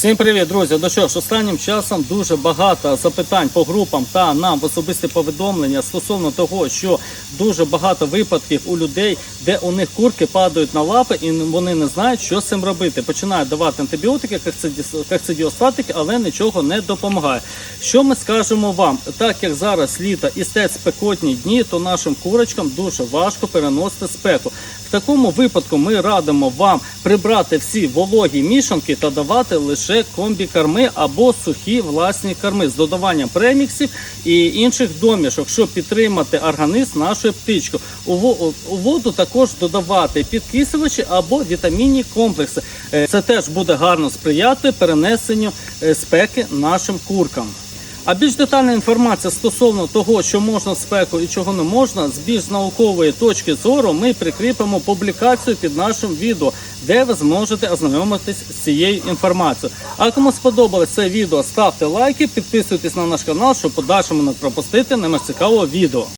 Всім привіт, друзі! Ну що ж, останнім часом дуже багато запитань по групам та нам в особисті повідомлення стосовно того, що дуже багато випадків у людей, де у них курки падають на лапи, і вони не знають, що з цим робити. Починають давати антибіотики, коксидіостатики, але нічого не допомагає. Що ми скажемо вам? Так як зараз літо і стать спекотні дні, то нашим курочкам дуже важко переносити спеку. В такому випадку ми радимо вам прибрати всі вологі мішанки та давати лише комбікорми або сухі власні корми з додаванням преміксів і інших домішок, щоб підтримати організм нашої птички. У воду також додавати підкисувачі або вітамінні комплекси. Е, Це теж буде гарно сприяти перенесенню е, спеки нашим куркам. А більш детальна інформація стосовно того, що можна спеку і чого не можна, з більш наукової точки зору ми прикріпимо публікацію під нашим відео, де ви зможете ознайомитись з цією інформацією. А кому сподобалось це відео, ставте лайки, підписуйтесь на наш канал, щоб подальшому не пропустити не цікавого відео.